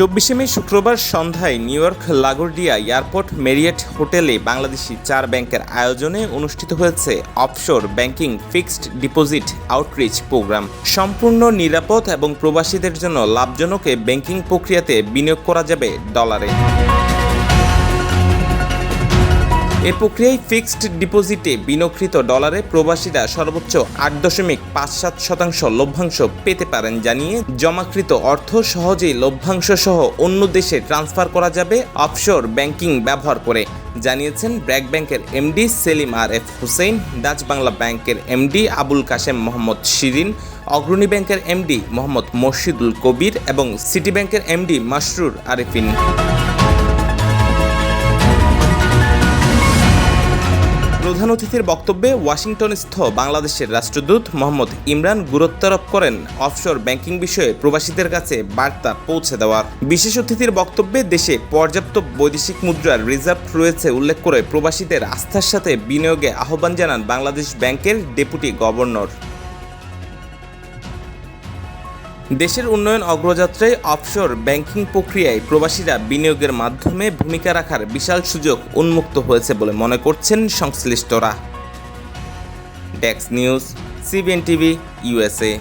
চব্বিশে মে শুক্রবার সন্ধ্যায় New York LaGuardia airport Marriott হোটেলে বাংলাদেশি চার ব্যাংকের আয়োজনে অনুষ্ঠিত হয়েছে offshore banking fixed deposit outreach program. সম্পূর্ণ নিরাপদ এবং প্রবাসীদের জন্য লাভজনক ব্যাংকিং প্রক্রিয়াতে বিনিয়োগ করা যাবে ডলারে। এ প্রক্রিয়ায় ফিক্সড ডিপোজিটে বিনকৃত ডলারে প্রবাসীরা সর্বোচ্চ আট দশমিক পাঁচ সাত শতাংশ লভ্যাংশ পেতে পারেন জানিয়ে জমাকৃত অর্থ সহজেই লভ্যাংশ সহ অন্য দেশে ট্রান্সফার করা যাবে অফশোর ব্যাংকিং ব্যবহার করে, জানিয়েছেন ব্র্যাক ব্যাংকের MD Selim R F Hussain, Dutch Bangla ব্যাংকের এমডি আবুল কাশেম মোহাম্মদ শিরিন, অগ্রণী ব্যাংকের এমডি মোহাম্মদ মর্শিদুল কবির এবং সিটি ব্যাংকের এমডি মাসরুর আরেফিন। প্রধান অতিথির বক্তব্যে ওয়াশিংটনস্থ বাংলাদেশের রাষ্ট্রদূত মোহাম্মদ ইমরান গুরুত্বারোপ করেন অফশোর ব্যাংকিং বিষয়ে প্রবাসীদের কাছে বার্তা পৌঁছে দেওয়ার। বিশেষ অতিথির বক্তব্যে দেশে পর্যাপ্ত বৈদেশিক মুদ্রার রিজার্ভ রয়েছে উল্লেখ করে প্রবাসীদের আস্থার সাথে বিনিয়োগে আহ্বান জানান বাংলাদেশ ব্যাংকের ডেপুটি গভর্নর। দেশের উন্নয়ন অগ্রযাত্রায় অফশোর ব্যাংকিং প্রক্রিয়ায় প্রবাসীরা বিনিয়োগের মাধ্যমে ভূমিকা রাখার বিশাল সুযোগ উন্মুক্ত হয়েছে বলে মনে করছেন সংশ্লিষ্টরা। ডেক্স নিউজ, সিবিএন টিভি, ইউএসএ।